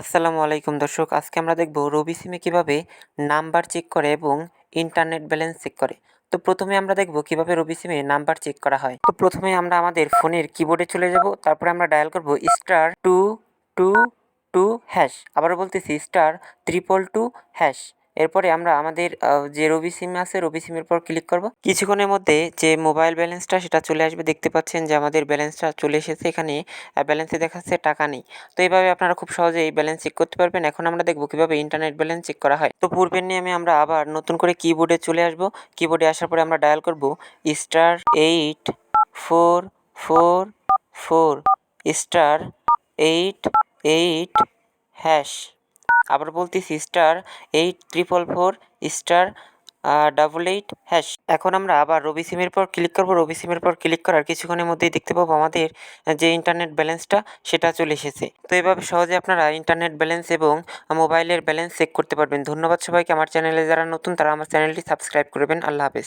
আসসালামু আলাইকুম দর্শক, আজকে আমরা দেখব রবি সিমে কীভাবে নাম্বার চেক করে এবং ইন্টারনেট ব্যালেন্স চেক করে। তো প্রথমে আমরা দেখব কীভাবে রবি সিমে নাম্বার চেক করা হয়। তো প্রথমে আমরা আমাদের ফোনের কিবোর্ডে চলে যাব, তারপরে আমরা ডায়াল করব star two two two hash. আবারও বলতেছি স্টার ত্রিপল টু হ্যাশ। এরপরে আমরা আমাদের যে রবি সিম আছে, রবি সিমের পর ক্লিক করব। কিছুক্ষণের মধ্যে যে মোবাইল ব্যালেন্সটা সেটা চলে আসবে। দেখতে পাচ্ছেন যে আমাদের ব্যালেন্সটা চলে এসেছে এখানে ব্যালেন্সে দেখাচ্ছে টাকা নেই। তো এইভাবে আপনারা খুব সহজে এই ব্যালেন্স চেক করতে পারবেন। এখন আমরা দেখব কীভাবে ইন্টারনেট ব্যালেন্স চেক করা হয়। তো পূর্বের নিয়মে আমরা আবার নতুন করে কিবোর্ডে চলে আসব। কিবোর্ডে আসার পরে আমরা ডায়াল করব star eight four four four star eight eight hash আবার বলতেছি star eight triple four star double eight hash এখন আমরা আবার রবি সিমের পর ক্লিক করব। রবি সিমের পর ক্লিক করার কিছুক্ষণের মধ্যেই দেখতে পাবো আমাদের যে ইন্টারনেট ব্যালেন্সটা সেটা চলে এসেছে। তো এভাবে সহজে আপনারা ইন্টারনেট ব্যালেন্স এবং মোবাইলের ব্যালেন্স চেক করতে পারবেন। ধন্যবাদ সবাইকে। আমার চ্যানেলে যারা নতুন, তারা আমার চ্যানেলটি সাবস্ক্রাইব করবেন। আল্লাহ হাফেজ।